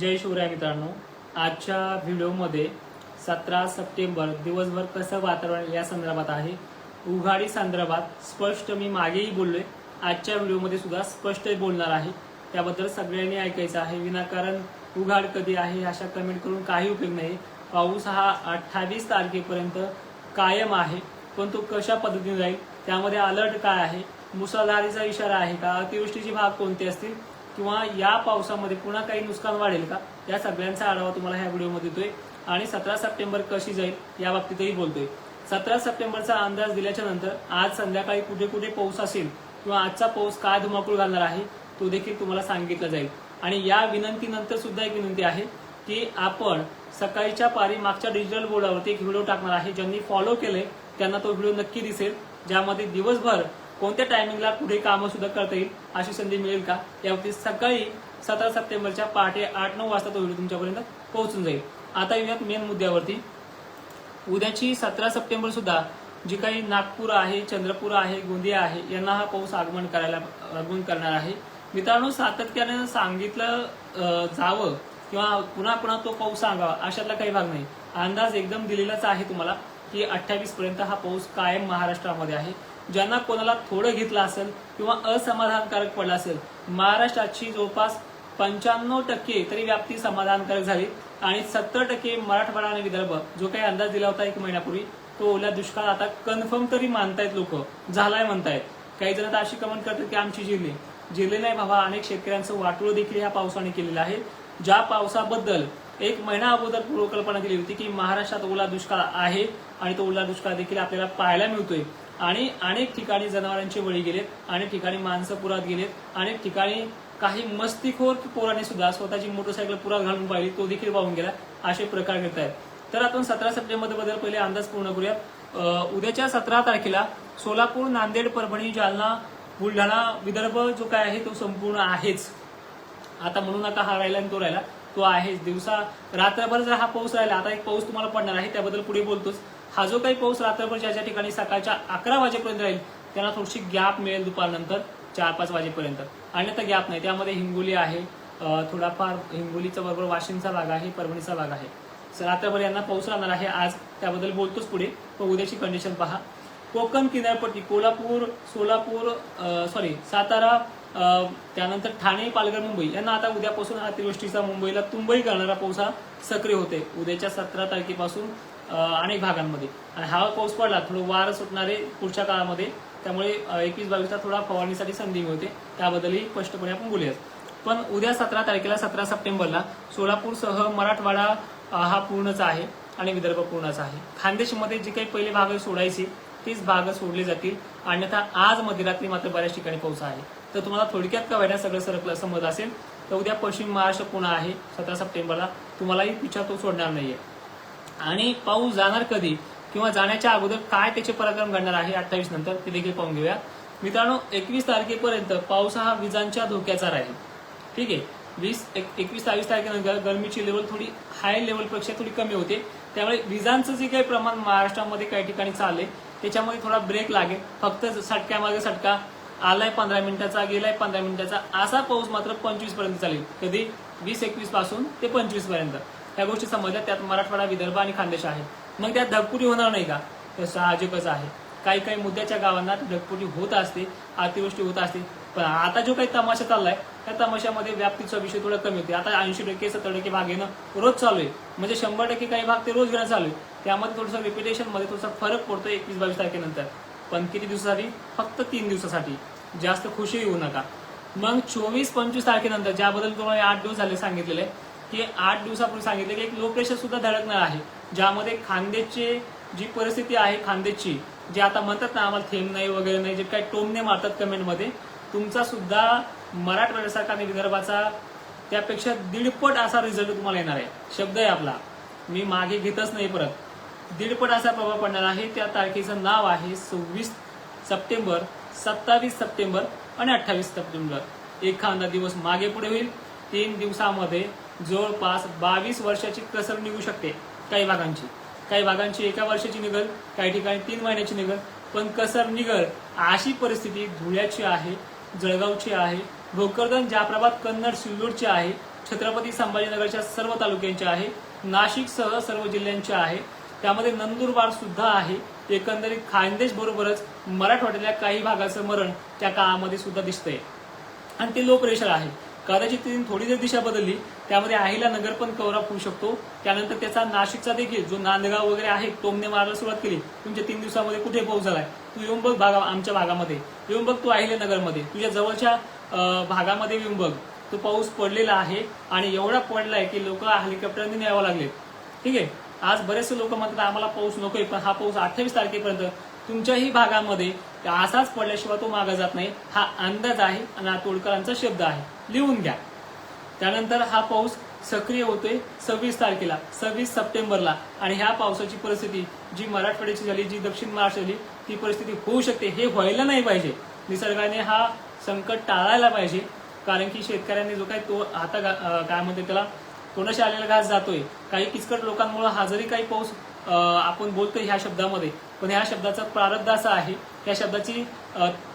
जय शिवराय मित्रांनो. आजच्या व्हिडिओमध्ये सतरा सप्टेंबर दिवसभर कसं वातावरण या संदर्भात आहे? उघाडी संदर्भात स्पष्ट मी मागेही बोललोय. आजच्या व्हिडिओमध्ये सुद्धा स्पष्ट बोलणार आहे. त्याबद्दल सगळ्यांनी ऐकायचं आहे. विनाकारण उघाड कधी आहे अशा कमेंट करून काही उपयोग नाही. पाऊस हा अठ्ठावीस तारखेपर्यंत कायम आहे पण तो कशा पद्धतीने जाईल? त्यामध्ये अलर्ट काय आहे? मुसळधारीचा इशारा आहे का? अतिवृष्टीचे भाग कोणते असतील? किंवा या पावसामध्ये पुन्हा काही नुकसान वाढेल का? या सगळ्यांचा आढावा तुम्हाला ह्या व्हिडिओमध्ये देतोय. आणि सतरा सप्टेंबर कशी जाईल या बाबतीतही बोलतोय. सतरा सप्टेंबरचा अंदाज दिल्याच्या नंतर आज संध्याकाळी कुठे कुठे पाऊस असेल किंवा आजचा पाऊस काय धुमाकूळ घालणार आहे तो देखील तुम्हाला सांगितलं जाईल. आणि या विनंतीनंतर सुद्धा एक विनंती आहे की आपण सकाळीच्या पारी मागच्या डिजिटल बोर्डावरती एक व्हिडिओ टाकणार आहे ज्यांनी फॉलो केले त्यांना तो व्हिडिओ नक्की दिसेल ज्यामध्ये दिवसभर कोणत्या टायमिंगला पुढे कामं सुद्धा करता येईल अशी संधी मिळेल का? यावरती सकाळी सतरा सप्टेंबरच्या पहाटे आठ नऊ वाजता तो व्हिडिओ तुमच्यापर्यंत पोहोचून जाईल. आता येऊयात मेन मुद्द्यावरती. उद्याची सतरा सप्टेंबर सुद्धा जी काही नागपूर आहे चंद्रपूर आहे गोंदिया आहे यांना हा पाऊस आगमन करायला आगमन करणार आहे. मित्रांनो सातत्याने सांगितलं जावं किंवा पुन्हा पुन्हा तो पाऊस सांगावा अशातला काही भाग नाही. अंदाज एकदम दिलेलाच आहे तुम्हाला की अठ्ठावीस पर्यंत हा पाऊस कायम महाराष्ट्रामध्ये आहे. ज्यांना कोणाला थोडं घेतलं असेल किंवा असमाधानकारक पडलं असेल महाराष्ट्राची जवळपास पंच्याण्णव टक्के तरी व्याप्ती समाधानकारक झाली आणि सत्तर टक्के मराठवाडा आणि विदर्भ जो काही अंदाज दिला होता एक महिन्यापूर्वी तो ओला दुष्काळ आता कन्फर्म तरी मानतायत लोक झालाय म्हणतायत. काही जण आता अशी कमेंट करतात की आमची जिल्हे जिल्हे नाही बाबा अनेक शेतकऱ्यांचं वाटोळ देखील ह्या पावसाने केलेलं आहे. ज्या पावसाबद्दल एक महिना अगोदर पूर्वकल्पना दिली होती की महाराष्ट्रात ओला दुष्काळ आहे आणि तो ओला दुष्काळ देखील आपल्याला पाहायला मिळतोय. आणि अनेक ठिकाणी जनावरांचे बळी गेलेत अनेक ठिकाणी माणसं पुरात गेलेत अनेक ठिकाणी काही मस्तीखोर पोराने सुद्धा स्वतःची मोटरसायकल पुरात घालून पाहिली तो देखील वाहून गेला असे प्रकार घडत आहेत. तर आपण सतरा सप्टेंबरबद्दल पहिले अंदाज पूर्ण करूयात. उद्याच्या सतरा तारखेला सोलापूर नांदेड परभणी जालना बुलढाणा विदर्भ जो काय आहे तो संपूर्ण आहेच. आता म्हणू नका हा राहिला आणि तो राहिला तो आहेच. दिवसा रात्रभर जर हा पाऊस राहिला आता एक पाऊस तुम्हाला पडणार आहे त्याबद्दल पुढे बोलतोच. हा जो काही पाऊस रात्रभर ज्या ज्या ठिकाणी सकाळच्या अकरा वाजेपर्यंत राहील त्यांना थोडीशी गॅप मिळेल दुपारनंतर चार पाच वाजेपर्यंत. आणि आता गॅप नाही. त्यामध्ये हिंगोली आहे थोडाफार हिंगोलीचा बरोबर वाशिमचा भाग आहे परभणीचा भाग आहे. रात्रभर यांना पाऊस राहणार आहे. आज त्याबद्दल बोलतोच पुढे. पण उद्याची कंडिशन पहा. कोकण किनारपट्टी कोल्हापूर सोलापूर सॉरी सातारा त्यानंतर ठाणे पालघर मुंबई यांना आता उद्यापासून अतिवृष्टीचा मुंबईला तुंबई करणारा पाऊस हा सक्रिय होते उद्याच्या सतरा तारखेपासून अनेक भागांमध्ये. आणि हा पाऊस पडला थोडं वारं सुटणारे पुढच्या काळामध्ये त्यामुळे एकवीस बावीसला थोडा फवारणीसाठी संधी मिळते. त्याबद्दलही स्पष्टपणे आपण बोलूयात. पण उद्या सतरा तारखेला सतरा सप्टेंबरला सोलापूरसह मराठवाडा हा पूर्णच आहे आणि विदर्भ पूर्णच आहे. खानदेशमध्ये जे काही पहिले भाग सोडायचे तीच भाग सोडले जातील. अन्यथा आज मध्यरात्री मात्र बऱ्याच ठिकाणी पाऊस आहे. तर तुम्हाला थोडक्यात का व्हायला सगळं सरकलं समज असेल. तर उद्या पश्चिम महाराष्ट्र पुन्हा आहे सतरा सप्टेंबरला. तुम्हालाही पिछा तो सोडणार नाहीये. आणि पाऊस जाणार कधी किंवा जाण्याच्या अगोदर काय त्याचे पराक्रम घडणार आहे अठ्ठावीस नंतर ते देखील पाहून घेऊया. मित्रांनो एकवीस तारखेपर्यंत पाऊस हा विजांच्या धोक्याचा राहील. ठीक आहे? वीस एकवीस बावीस तारखेनंतर गरमीची लेवल थोडी हाय लेवलपेक्षा थोडी कमी होते. त्यामुळे विजांचं जे काही प्रमाण महाराष्ट्रामध्ये काही ठिकाणी चालले त्याच्यामध्ये थोडा ब्रेक लागेल. फक्त सटक्यामागे सटका. आलाय पंधरा मिनिटाचा गेलाय पंधरा मिनिटाचा. असा पाऊस मात्र पंचवीसपर्यंत चालेल. कधी? वीस एकवीसपासून ते पंचवीसपर्यंत ह्या गोष्टी समजल्या त्यात मराठवाडा विदर्भ आणि खानदेश आहे मग त्यात ढगपुटी होणार नाही का? तर साहजिकच आहे. काही काही मुद्द्याच्या गावांना ढगपुटी होत असते अतिवृष्टी होत असते. पण आता जो काही तमाशा चाललाय त्या तमाशामध्ये व्याप्तीचा विषय थोडा कमी होते आता ऐंशी टक्के सत्तर टक्के भाग घेणं रोज चालू आहे. म्हणजे शंभर टक्के काही भाग ते रोज घेणं चालू आहे. त्यामध्ये थोडंसं रिपिटेशनमध्ये थोडासा फरक पडतो एकवीस बावीस तारखेनंतर. पण किती दिवसासाठी? फक्त तीन दिवसासाठी. जास्त खुशी येऊ नका. मग चोवीस पंचवीस तारखेनंतर ज्याबद्दल तुम्हाला आठ दिवस झाले सांगितलेले की आठ दिवसापूर्वी सांगितले की एक लो प्रेशर सुद्धा धडकणार आहे. ज्यामध्ये खांद्याची जी परिस्थिती आहे खांद्याची जे आता म्हणतात ना आम्हाला थेंब नाही वगैरे नाही जे काही टोमने मारतात कमेंटमध्ये तुमचा सुद्धा मराठवाड्यासारखा आणि विदर्भाचा त्यापेक्षा दीडपट असा रिझल्ट तुम्हाला येणार आहे. शब्द आहे आपला. मी मागे घेतच नाही परत. दीडपट असा प्रभाव पडणार आहे. त्या तारखेचं नाव आहे सव्वीस सप्टेंबर सत्तावीस सप्टेंबर आणि अठ्ठावीस सप्टेंबर. एखादा दिवस मागे पुढे होईल. तीन दिवसामध्ये जवळपास बावीस वर्षाची कसर निघू शकते काही भागांची. काही भागांची एका वर्षाची निघल काही ठिकाणी तीन महिन्याची निघल. पण कसर निघल अशी परिस्थिती धुळ्याची आहे जळगावची आहे भोकरदन जाफराबाद कन्नड सिल्लोडची आहे छत्रपती संभाजीनगरच्या सर्व तालुक्यांची आहे नाशिकसह सर्व जिल्ह्यांचे आहे. त्यामध्ये नंदुरबार सुद्धा आहे. एकंदरीत खानदेश बरोबरच मराठवाड्यातल्या काही भागाचं मरण त्या काळामध्ये सुद्धा दिसतंय. आणि ते लो प्रेशर आहे. कदाचित ती थोडी जर दिशा बदलली त्यामध्ये आहीला नगर पण कव्हर होऊ शकतो. त्यानंतर त्याचा नाशिकचा देखील जो नांदगाव वगैरे आहे टोमने मारायला सुरुवात केली. तुमच्या तीन दिवसामध्ये कुठे पाऊस झालाय? तू येऊन बघ भागा आमच्या भागामध्ये. येऊन बघ तू आहिले नगरमध्ये. तुझ्या जवळच्या भागामध्ये येऊन बघ. तो पाऊस पडलेला आहे आणि एवढा पडलाय की लोक हेलिकॉप्टरने न्यावं लागले. ठीक आहे? आज बरेचसे लोक म्हणतात आम्हाला पाऊस नकोय पण हा पाऊस अठ्ठावीस तारखेपर्यंत तुमच्याही भागामध्ये असाच पडल्याशिवाय तो मागा जात नाही. हा अंदाज आहे आणि आतोडकरांचा तोडकरांचा शब्द आहे. लिहून घ्या. त्यानंतर हा पाऊस सक्रिय होतोय सव्वीस तारखेला सव्वीस सप्टेंबरला. आणि ह्या पावसाची परिस्थिती जी मराठवाड्याची झाली जी दक्षिण महाराष्ट्र झाली ती परिस्थिती होऊ शकते. हे व्हायला नाही पाहिजे. निसर्गाने हा संकट टाळायला पाहिजे. कारण की शेतकऱ्यांनी जो काही तो आता काय म्हणते त्याला तोंडाशी आलेला घास जातोय. काही किचकट लोकांमुळे हा जरी काही पाऊस आपण बोलतोय ह्या शब्दामध्ये पण ह्या शब्दाचा प्रारब्ध असा आहे या शब्दाची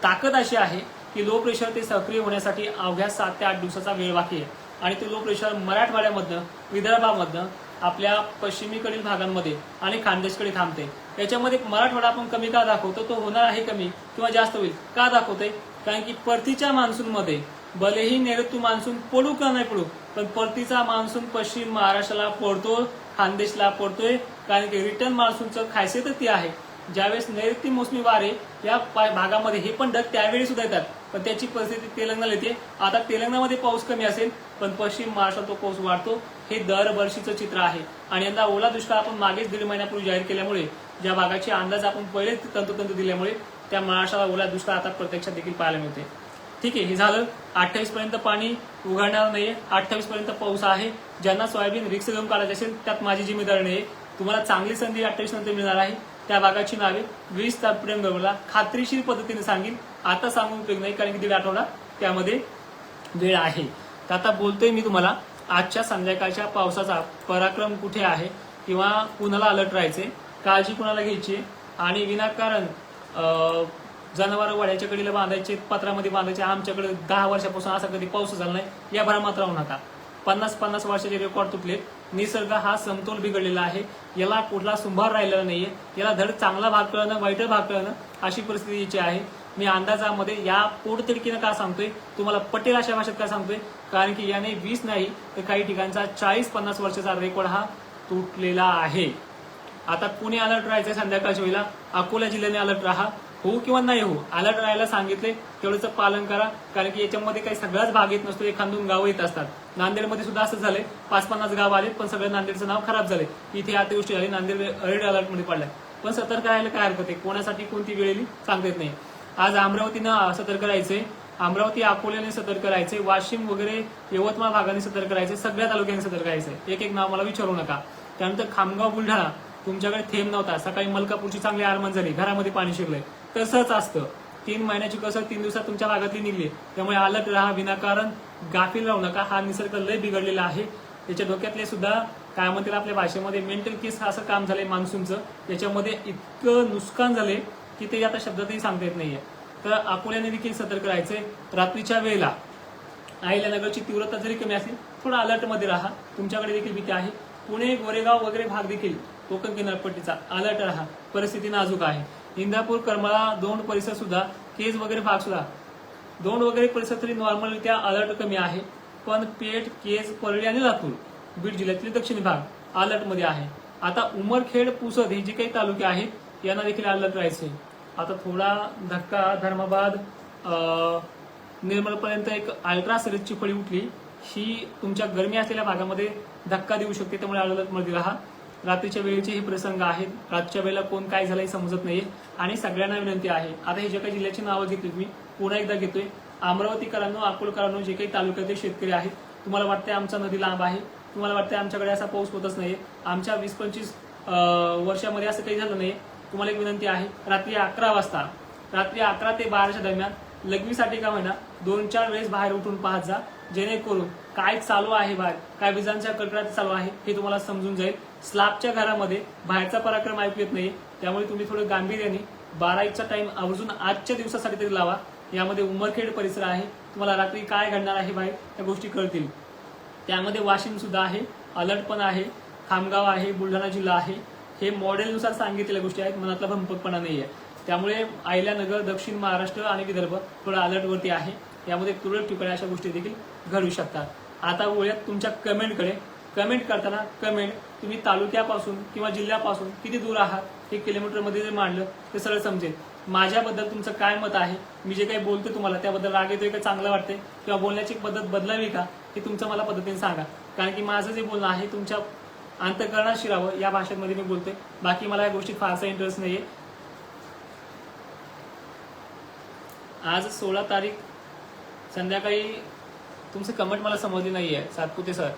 ताकद अशी आहे की लो प्रेशर ते सक्रिय होण्यासाठी अवघ्या सात ते आठ दिवसाचा वेळ बाकी आहे. आणि ते लो प्रेशर मराठवाड्यामधनं विदर्भामधनं आपल्या पश्चिमेकडील भागांमध्ये आणि खानदेशकडे थांबते. याच्यामध्ये मराठवाडा आपण कमी का दाखवतो? तो होणार आहे कमी किंवा जास्त होईल? का दाखवतोय कारण की परतीच्या मान्सूनमध्ये भलेही नैऋत्य मान्सून पडू का नाही पडू पण परतीचा मान्सून पश्चिम महाराष्ट्राला पडतो खानदेशला पडतोय. कारण की रिटर्न मान्सूनचं खासियतच ती आहे ज्यावेळेस नैऋत्य मोसमी वारे या भागामध्ये हे पण ढग त्यावेळी सुद्धा येतात. पण त्याची परिस्थिती तेलंगणाला येते. आता तेलंगणामध्ये पाऊस कमी असेल पण पश्चिम महाराष्ट्रात तो पाऊस वाढतो. हे दरवर्षीचं चित्र आहे. आणि यंदा ओला दुष्काळ आपण मागेच दीड महिन्यापूर्वी जाहीर केल्यामुळे ज्या भागाचे अंदाज आपण पहिलेच तंतोतंत दिल्यामुळे त्या महाराष्ट्राला ओला दुष्काळ आता प्रत्यक्षात देखील पाहायला मिळते ठीक आहे हे झालं. अठ्ठावीस पर्यंत पाणी उघडणार नाहीये. अठ्ठावीस पर्यंत पाऊस आहे. ज्यांना सोयाबीन रिक्स घेऊन काढायचे असेल त्यात माझी जिम्मेदारी नाही तुम्हाला चांगली संधी अठ्ठावीस नंतर मिळणार आहे. त्या भागाची नावे. वीस सप्टेंबरला खात्रीशीर पद्धतीने सांगेन. आता सांगून उपयोग नाही कारण की दीड आठवडा त्यामध्ये वेळ आहे. तर आता बोलतोय मी तुम्हाला आजच्या संध्याकाळच्या पावसाचा पराक्रम कुठे आहे? किंवा कुणाला अलर्ट राहायचे काळजी कुणाला घ्यायची आणि विनाकारण जनावर वाड्याच्या कडीला बांधायचे पत्रामध्ये बांधायचे आमच्याकडे दहा वर्षापासून असा कधी पाऊस झाला नाही या भ्रमात राहू नका. पन्नास पन्नास वर्षाचे रेकॉर्ड तुटले निसर्ग हा समतोल बिघडलेला आहे. याला कुठला सुंभार राहिलेला नाहीये. याला धड चांगला भाग कळणं वाईट भाग कळणं अशी परिस्थिती आहे. मी अंदाजामध्ये या पोटतिडकीनं का सांगतोय? तुम्हाला पटेल अशा भाषेत का सांगतोय? कारण की याने वीस नाही तर काही ठिकाणचा चाळीस पन्नास वर्षाचा रेकॉर्ड हा तुटलेला आहे. आता पुणे अलर्ट राहायचं संध्याकाळच्या वेळेला. अकोला जिल्ह्याने अलर्ट राहा. हो किंवा नाही हो अलर्ट राहायला सांगितले तेवढंच पालन करा. कारण की याच्यामध्ये काही सगळाच भाग येत नसतो एखाद दोन गावं येत असतात. नांदेडमध्ये सुद्धा असं झालंय. पाच पन्नास गाव आले पण सगळं नांदेडचं नाव खराब झाले इथे अतिवृष्टी झाली नांदेड रेड अलर्टमध्ये पडलाय पण सतर्क राहायला काय हरकत आहे? कोणासाठी कोणती वेळ येईल सांगता येत नाही. आज अमरावतीनं सतर्क राहायचंय. अमरावती अकोल्याने सतर्क राहायचे वाशिम वगैरे यवतमाळ भागाने सतर्क राहायचे सगळ्या तालुक्यांनी सतर्क राहायचंय. एक एक नाव मला विचारू नका. त्यानंतर खामगाव बुलढाणा. तुमच्याकडे थेंब नव्हता. सकाळी मलकापूरची चांगली आरमान झाली. घरामध्ये पाणी शिरलंय. तसंच असतं. तीन महिन्याची कसर तीन दिवसात तुमच्या भागातली निघली. त्यामुळे अलर्ट राहा विनाकारण गाफील राहू नका. हा निसर्ग लय बिघडलेला आहे. त्याच्या डोक्यातले सुद्धा काय म्हणतील आपल्या भाषेमध्ये मेंटल केस असं काम झालंय मान्सूनचं. त्याच्यामध्ये इतकं नुकसान झाले की ते आता शब्दातही सांगता येत नाहीये. तर अकोल्याने देखील सतर्क राहायचंय. रात्रीच्या वेळेला नगरची तीव्रता जरी कमी असेल थोडा अलर्टमध्ये राहा. तुमच्याकडे देखील भीती आहे. पुणे गोरेगाव वगैरे भाग देखील कोकण किनारपट्टीचा अलर्ट राहा. परिस्थिती नाजूक आहे. इंदापूर करमाळा दोन परिसर सुद्धा केज वगैरे भाग सुद्धा. दोन वगैरे परिसर तरी नॉर्मलरित्या अलर्ट कमी आहे. पण पेठ केज परळी आणि लातूर बीड जिल्ह्यातील दक्षिणी भाग अलर्टमध्ये आहे. आता उमरखेड पुसद हे जे काही तालुके आहेत यांना देखील अलर्ट राहायचे. आता थोडा धक्का धर्माबाद निर्मलपर्यंत एक अल्ट्रा सिरीजची फळी उठली. ही तुमच्या गरमी असलेल्या भागामध्ये धक्का देऊ शकते त्यामुळे अलर्टमध्ये राहा. रात्रीच्या वेळेचे हे प्रसंग आहेत. रातच्या वेळेला कोण काय झालं हे समजत नाहीये. आणि सगळ्यांना विनंती आहे. आता हे जे काही जिल्ह्याची नावं घेतली मी पुन्हा एकदा घेतोय. अमरावतीकरांनो अकोलकरांनो जे काही तालुक्यातील शेतकरी आहेत तुम्हाला वाटतंय आमचा नदी लांब आहे. तुम्हाला वाटतंय आमच्याकडे असा पाऊस होतच नाहीये. आमच्या वीस पंचवीस वर्षामध्ये असं काही झालं नाही तुम्हाला एक विनंती आहे. रात्री अकरा वाजता रात्री अकरा ते बाराच्या दरम्यान लघवीसाठी का होईना दोन चार वेळेस बाहेर उठून पाहत जा. जेणेकरून काय चालू आहे बाहेर काय विजांच्या कडकडाट चालू आहे हे तुम्हाला समजून जाईल. स्लॅबच्या घरामध्ये बाहेरचा पराक्रम ऐकू येत नाही. त्यामुळे तुम्ही थोडं गांभीर्याने बारा टाइम आवर्जून आजच्या दिवसासाठी तरी लावा. यामध्ये उमरखेड परिसर आहे. तुम्हाला रात्री काय घडणार आहे बाहेर त्या गोष्टी कळतील. त्यामध्ये वाशिम सुद्धा आहे. अलर्ट पण आहे. खामगाव आहे. बुलढाणा जिल्हा आहे. हे मॉडेलनुसार सांगितलेल्या गोष्टी आहेत. मनातला भंपकपणा नाही आहे त्यामुळे आयल्यानगर दक्षिण महाराष्ट्र आणि विदर्भ थोडं अलर्टवरती आहे. यामध्ये तुरळक ठिकाणी अशा गोष्टी देखील घडू शकतात. आता वळूयात तुमच्या कमेंटकडे कमेंट करताना कमेंट तुम्ही तालुक्यापासून किंवा जिल्ह्यापासून किती दूर आहात हे किलोमीटरमध्ये जर मांडलं ते सरळ समजेल. माझ्याबद्दल तुमचं काय मत आहे? मी जे काही बोलतो तुम्हाला त्याबद्दल राग येतोय का? चांगलं वाटतंय? किंवा बोलण्याची पद्धत बदलावी का? हे तुमचं मला पद्धतीने सांगा. कारण की माझं जे बोलणं आहे तुमच्या अंतकरणात शिरावं या भाषेमध्ये मी बोलतोय. बाकी मला या गोष्टीत फारसा इंटरेस्ट नाहीये. आज सोळा तारीख संध्याकाळी तुमचं कमेंट मला समजली नाहीये सातपुते सर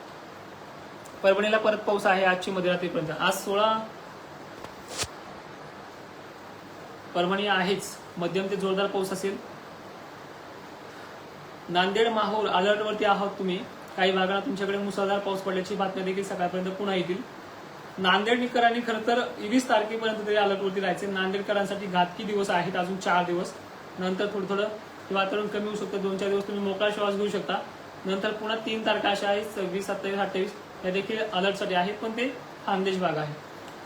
परभणीला परत पाऊस आहे आजची मध्यरात्रीपर्यंत. आज सोळा परभणी आहेच. मध्यम ते जोरदार पाऊस असेल. नांदेड माहूर अलर्टवरती आहोत तुम्ही. काही भागांना तुमच्याकडे मुसळधार पाऊस पडल्याची बातम्या देखील सकाळपर्यंत पुन्हा येतील. नांदेडकरांनी खरं तर वीस तारखेपर्यंत तरी अलर्टवरती राहायचे. नांदेडकरांसाठी घातकी दिवस आहेत अजून चार दिवस. नंतर थोडं थोडं वातावरण कमी होऊ शकतं. दोन चार दिवस तुम्ही मोकळा श्वास घेऊ शकता. नंतर पुन्हा तीन तारखा अशा आहेत. सव्वीस सत्तावीस अठ्ठावीस. हे देखील अलर्टसाठी आहेत पण ते खानदेश भाग आहे.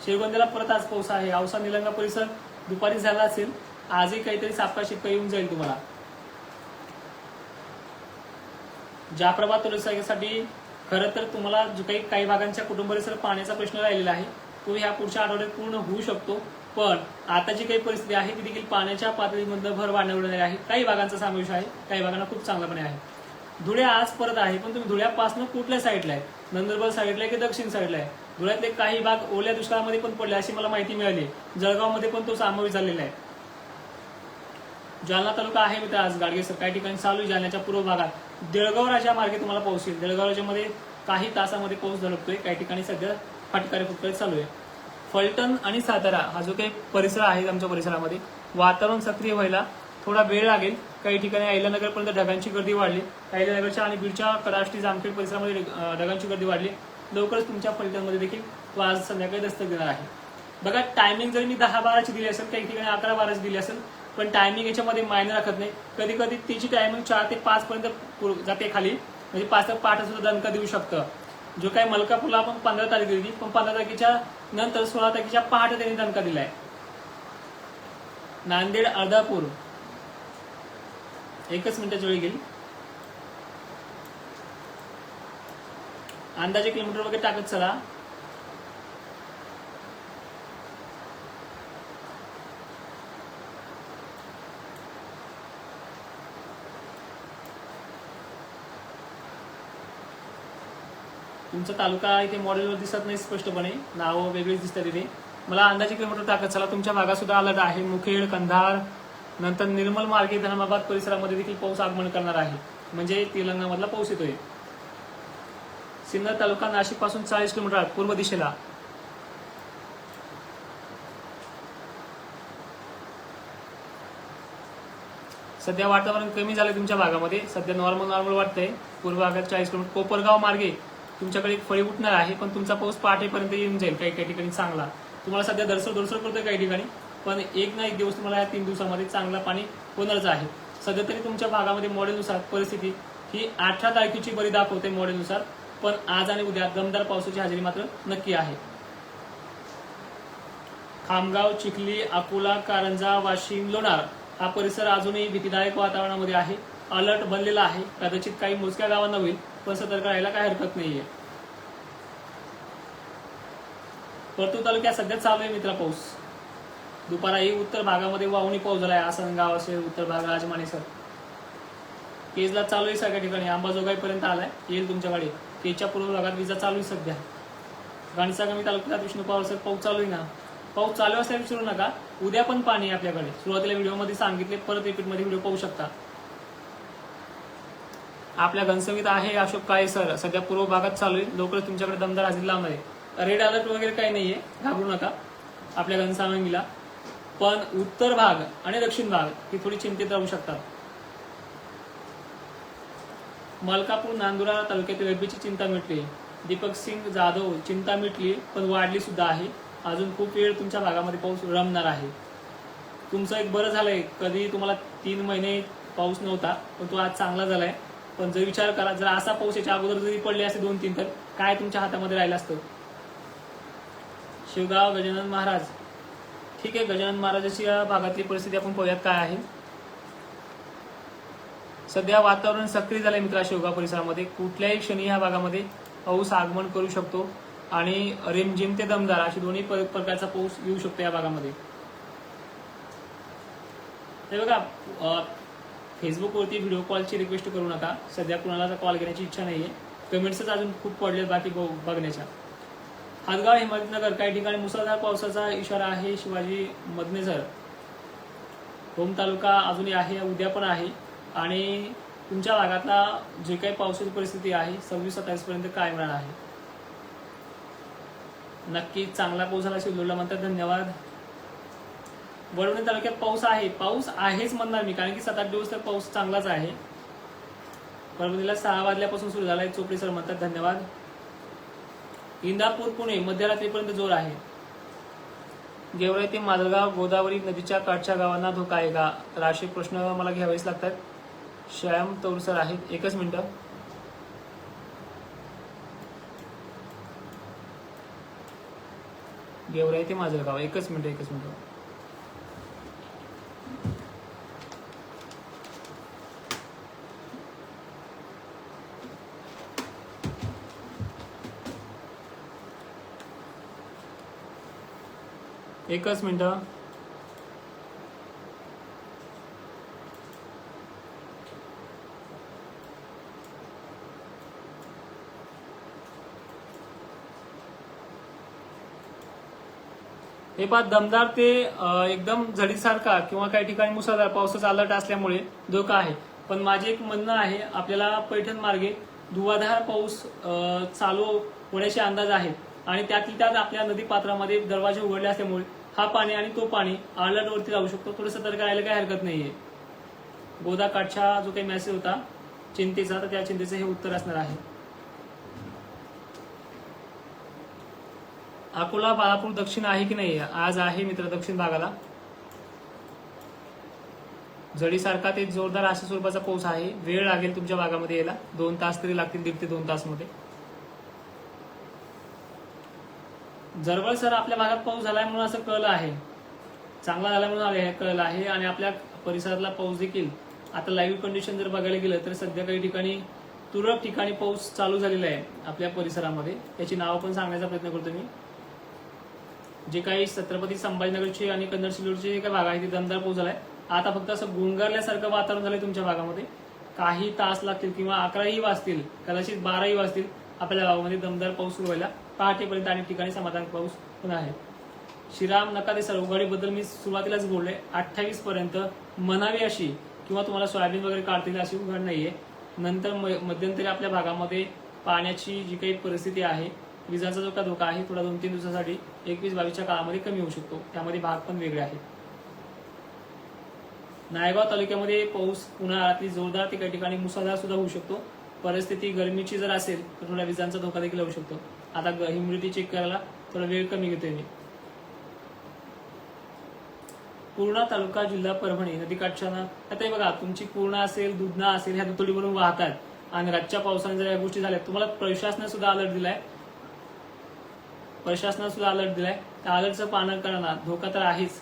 शिरगोंद्याला परत आज पाऊस आहे. औसा निलंगा परिसर दुपारी झाला असेल. आजही काहीतरी सापका शिक्का येऊन जाईल तुम्हाला. जाफराबाद तालुक्यासाठी खरं तर तुम्हाला जो काही काही भागांच्या कुटुंब परिसर पाण्याचा प्रश्न राहिलेला आहे. तो ह्या पुढच्या आठवड्यात पूर्ण होऊ शकतो. पण आता जी काही परिस्थिती आहे ती देखील पाण्याच्या पातळीमध्ये भर वाढवलेली आहे. काही भागांचा समावेश आहे. काही भागांना खूप चांगलापणे आहे. धुळे आज परत आहे पण तुम्ही धुळ्यापासून कुठल्या साईडला आहे नंदुरबार साईडला आहे की दक्षिण साईडला आहे? धुळ्यातले काही भाग ओल्या दुष्काळामध्ये पण पडले अशी मला माहिती मिळाली. जळगावमध्ये पण तो समावेश झालेला आहे. जालना तालुका आहे मित्र आज गाडगेसर. काही ठिकाणी चालू आहे जालन्याच्या पूर्व भागात. देळगाव राजा मार्गे तुम्हाला पाऊस येईल देळगाव राजामध्ये काही तासामध्ये पाऊस धडकतोय काही ठिकाणी सध्या फटकारे फुटकारे चालू आहे. फलटण आणि सातारा हा जो काही परिसर आहे आमच्या परिसरामध्ये वातावरण सक्रिय व्हायला थोडा वेळ लागेल. काही ठिकाणी अहिल्यानगरपर्यंत ढगांची गर्दी वाढली. अहिल्यानगरच्या आणि बीडच्या कडाष्टी जामखेड परिसरामध्ये ढगांची गर्दी वाढली. लवकरच तुमच्या फलटणमध्ये देखील तो आज संध्याकाळी दस्तक देणार आहे. बघा टायमिंग जरी मी दहा बाराची दिली असेल काही ठिकाणी अकरा बाराची दिली असेल पण टायमिंग याच्यामध्ये मायने राखत नाही. कधी कधी तिची टायमिंग चार ते पाच पर्यंत पुर- जाते खाली. म्हणजे पाच ते पाठ सुद्धा दणका देऊ शकतं. जो काही मलकापूरला आपण पंधरा तारीख दिली पण पंधरा तारखेच्या नंतर सोळा तारखेच्या पहाटे त्यांनी दणका दिलाय. नांदेड अर्धापूर. एकच मिनिटाची वेळ गेली. अंदाजे किलोमीटर वगैरे टाकत चला. तुमचा तालुका इथे मॉडेलवर दिसत नाही स्पष्टपणे. नावं वेगळीच दिसतात इथे. मला अंदाजे किलोमीटर टाकत चला. तुमच्या भागात सुद्धा अलर्ट आहे. मुखेड कंधार नंतर निर्मल मार्गे धर्माबाद परिसरामध्ये देखील पाऊस आगमन करणार आहे. म्हणजे तेलंगणामधला पाऊस येतोय. सिन्नर तालुका नाशिकपासून चाळीस किलोमीटर आहे, पूर्व दिशेला. सध्या वातावरण कमी झालं तुमच्या भागामध्ये. सध्या नॉर्मल नॉर्मल वाटतंय. पूर्व भागात चाळीस किलोमीटर. कोपरगाव मार्गे तुमच्याकडे एक फळी उठणार आहे पण तुमचा पाऊस पहाटेपर्यंत येऊन जाईल काही काही ठिकाणी चांगला. तुम्हाला सध्या दरसर दरसर करतोय काही ठिकाणी? पण एक ना एक दिवस तुम्हाला या तीन दिवसामध्ये चांगला पाणी होणारच आहे. सध्या तरी तुमच्या भागामध्ये मॉडेलनुसार परिस्थिती ही अठरा तारखेची बरी दाखवते मॉडेलनुसार पण आज आणि उद्या दमदार पावसाची हजेरी मात्र नक्की आहे. खामगाव चिखली अकोला कारंजा वाशिम लोणार हा परिसर अजूनही भीतीदायक वातावरणामध्ये आहे. अलर्ट बनलेला आहे. कदाचित काही मोजक्या गावांना होईल पण सतर्क राहायला काही हरकत नाहीये. परतूर तालुक्यात सध्या चालू आहे मित्रा पाऊस. दुपाराही उत्तर भागामध्ये वाहुनी पाऊस झालाय. आसनगाव असेल उत्तर भाग राजमाने सर. केजला चालू आहे सगळ्या ठिकाणी. अंबाजोगाई पर्यंत आलाय. येईल तुमच्याकडे केजच्या पूर्व भागात विजा चालू आहे सध्या. गणसागमी तालुक्यात विष्णू पवार सर पाऊस चालू आहे ना? पाऊस चालू असल्याने विसरू नका. उद्या पण पाणी आहे आपल्याकडे. सुरुवातीला व्हिडिओमध्ये सांगितले. परत रिपीटमध्ये व्हिडिओ पाहू शकता. आपल्या घनसंगीत आहे अशोक काळे सर. सध्या पूर्व भागात चालू आहे. लवकरच तुमच्याकडे दमदार हजेरी लावणार आहे. रेड अलर्ट वगैरे काही नाहीये. घाबरू नका. आपल्या घनसावंगीला. पण उत्तर भाग आणि दक्षिण भाग ही थोडी चिंतेत राहू शकतात. मलकापूर नांदुरा तालुक्यातील रब्बीची चिंता मिटली. दीपक सिंग जाधव चिंता मिटली पण वाढली सुद्धा आहे. अजून खूप वेळ तुमच्या भागामध्ये पाऊस रमणार आहे. तुमचं एक बरं झालंय कधी तुम्हाला तीन महिने पाऊस नव्हता पण तो आज चांगला झालाय. पण जर विचार करा जर असा पाऊस याच्या अगोदर जरी पडले असते दोन तीन तर काय तुमच्या हातामध्ये राहिलं असतं? शिवगाव गजानन महाराज ठीक आहे गजानन महाराजाची या भागातली परिस्थिती आपण पाहूयात काय आहे. सध्या वातावरण सक्रिय झालंय मित्रा शिवगाव परिसरामध्ये. कुठल्याही क्षणी ह्या भागामध्ये पाऊस आगमन करू शकतो आणि रिमझिम ते दमदार अशी दोन्ही प- प्रकारचा पाऊस येऊ शकतो या भागामध्ये. हे बघा फेसबुकवरती व्हिडिओ कॉलची रिक्वेस्ट करू नका. सध्या कुणाला कॉल घेण्याची इच्छा नाहीये. कमेंट्सच अजून खूप पडले बाकी ब- बघण्याच्या. हातगाव हिमायतनगर काही ठिकाणी मुसळधार पावसाचा इशारा आहे. शिवाजी मधनेसर होम तालुका अजूनही आहे उद्या पण आहे. आणि तुमच्या भागातला जे काही पावसाची परिस्थिती आहे सव्वीस सत्तावीसपर्यंत कायम राहणार आहे? नक्की चांगला पाऊस झाला शिवलोला म्हणतात धन्यवाद. वडवणी तालुक्यात पाऊस आहे. पाऊस आहेच म्हणणार मी कारण की सात आठ दिवस तर पाऊस चांगलाच आहे. वडवणीला सहा वाजल्यापासून सुरू झाला आहे चोपडी सर म्हणतात धन्यवाद. इंदापूर पुणे मध्यरात्रीपर्यंत जोर आहे. गेवराई ते माजलगाव गोदावरी नदीच्या काठच्या गावांना धोका आहे का? राशी प्रश्न मला घ्यावेच लागतात. श्याम तौरसर आहेत. एकच मिनिटं. गेवराई ते माजलगाव. एकच मिनिट एकच मिनिट. एकच मिनटं. हे पहा दमदार ते एकदम झडीसारखा किंवा काही ठिकाणी मुसळधार पावसाचा अलर्ट असल्यामुळे धोका आहे. पण माझे एक म्हणणं आहे आपल्याला पैठण मार्गे धुवाधार पाऊस अं, चालू होण्याचे अंदाज आहेत. आणि त्यातली त्यात आपल्या नदी पात्रामध्ये दरवाजे उघडले असल्यामुळे हा पाणी आणि तो पाणी अलर्ट वरती शकतो. थोडं सतर्क राहायला काही हरकत नाहीये. गोदाकाठच्या जो काही मेसेज होता चिंतेचा तर त्या चिंतेचं हे उत्तर असणार आहे. अकोला बाळापूर दक्षिण आहे की नाही आज आहे मित्र दक्षिण भागाला. जडीसारखा ते जोरदार अशा स्वरूपाचा पाऊस आहे. वेळ लागेल तुमच्या भागामध्ये यायला. दोन तास तरी लागतील दीड ते दोन तासमध्ये मध्ये जरवळ सर आपल्या भागात पाऊस झालाय म्हणून असं कळलं आहे. चांगला झाला म्हणून आले- कळलं आहे आणि आपल्या परिसरातला पाऊस देखील. आता लाईव्ह कंडिशन जर बघायला गेलं तर सध्या काही ठिकाणी तुरळक ठिकाणी पाऊस चालू झालेला आहे आपल्या परिसरामध्ये. त्याची नावं पण सांगण्याचा प्रयत्न करतो मी. जे काही छत्रपती संभाजीनगरचे आणि कन्नड सिल्लोडचे जे काही भाग आहे ते दमदार पाऊस झालाय. आता फक्त असं गुंगारल्यासारखं वातावरण झालंय तुमच्या भागामध्ये. काही तास लागतील किंवा अकराही वाजतील कदाचित बाराही वाजतील आपल्या भागामध्ये दमदार पाऊस सुरू व्हायला. पहाटेपर्यंत अनेक ठिकाणी समाधान पाऊस होणार आहे. श्रीराम नकादे सरवगाडीबद्दल मी सुरुवातीलाच बोलले. अठ्ठावीस पर्यंत म्हणावी अशी किंवा तुम्हाला सोयाबीन वगैरे काढतील अशी उघड नाहीये. नंतर मध्यंतरी आपल्या भागामध्ये पाण्याची जी काही परिस्थिती आहे विजाचा जो का धोका आहे थोडा दोन तीन दिवसासाठी एकवीस बावीसच्या काळामध्ये कमी होऊ शकतो. त्यामध्ये भाग पण वेगळे आहेत. नायगाव तालुक्यामध्ये पाऊस उन्हाळ्यातली जोरदार ते काही ठिकाणी मुसळधार सुद्धा होऊ शकतो. परिस्थिती गरमीची जर असेल तर थोड्या विजांचा धोका देखील होऊ शकतो. आता ह्युमिडिटी चेक करायला थोडा वेळ कमी घेतोय मी. पूर्णा तालुका जिल्हा परभणी नदीकाठच्या आता हे बघा तुमची पूर्णा असेल दुधना असेल ह्या दुतोडीवरून वाहतात. आणि रातच्या पावसाने जर या गोष्टी झाल्या तुम्हाला प्रशासनाने सुद्धा अलर्ट दिलाय. प्रशासनाने सुद्धा अलर्ट दिलाय. त्या अलर्टचं पालन करणार धोका तर आहेच.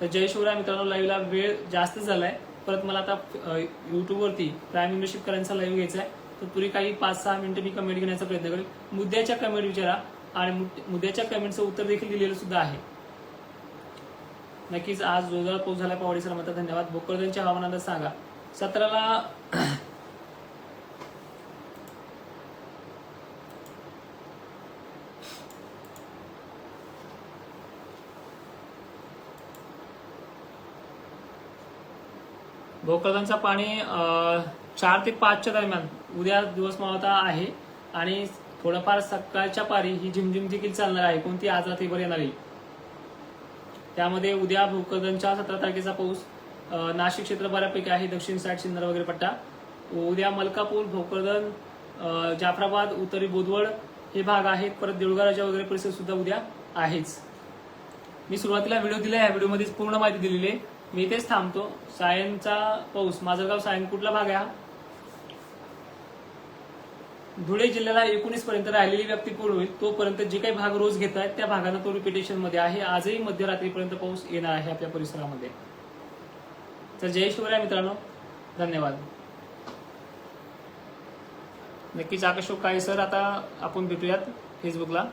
तर जय शिवराय मित्रांनो लाईव्हला वेळ जास्त झालाय. परत मला आता युट्यूबवरती प्राईम मेंबरशिप करायचा लाईव्ह घ्यायचा आहे तर काही पाच सहा मिनिटं मी कमेंट घेण्याचा प्रयत्न करेल मुद्द्याच्या कमेंट विचारा आणि मुद्द्याच्या कमेंटचं उत्तर देखील दिलेलं सुद्धा आहे. नक्कीच आज जोरदार पाऊस झाला पावडी सर म्हणतात धन्यवाद. भोकरदनच्या हवामानाला सांगा. सतराला भोकरदनचा पाणी चार ते पाचच्या दरम्यान उद्या दिवस मावता आहे. आणि थोडंफार सकाळच्या पारी ही झिमझिम देखील चालणार आहे. कोणती आज रात्रीवर येणार आहे? त्यामध्ये उद्या भोकरदनच्या सतरा तारखेचा पाऊस नाशिक क्षेत्र बऱ्यापैकी आहे दक्षिण साईड सिन्नर वगैरे पट्टा. उद्या मलकापूर भोकरदन जाफराबाद उत्तरी बोदवड हे भाग आहेत. परत देऊळगाराच्या वगैरे परिसर सुद्धा उद्या आहेच. मी सुरुवातीला व्हिडिओ दिला या व्हिडिओमध्ये पूर्ण माहिती दिलेली आहे. मी इथेच थांबतो. सायनचा पाऊस माझं गाव सायन कुठला भाग आहे हा. धुळे जिल्ह्याला एकोणीस पर्यंत राहिलेली व्यक्ती पूर्ण होईल तोपर्यंत जे काही भाग रोज घेत आहेत त्या भागानं तो रिपिटेशनमध्ये आहे. आजही मध्यरात्रीपर्यंत पाऊस येणार आहे आपल्या परिसरामध्ये. तर जय शिवराय मित्रांनो धन्यवाद. नक्कीच आकाशोक काय सर आता आपण भेटूयात फेसबुकला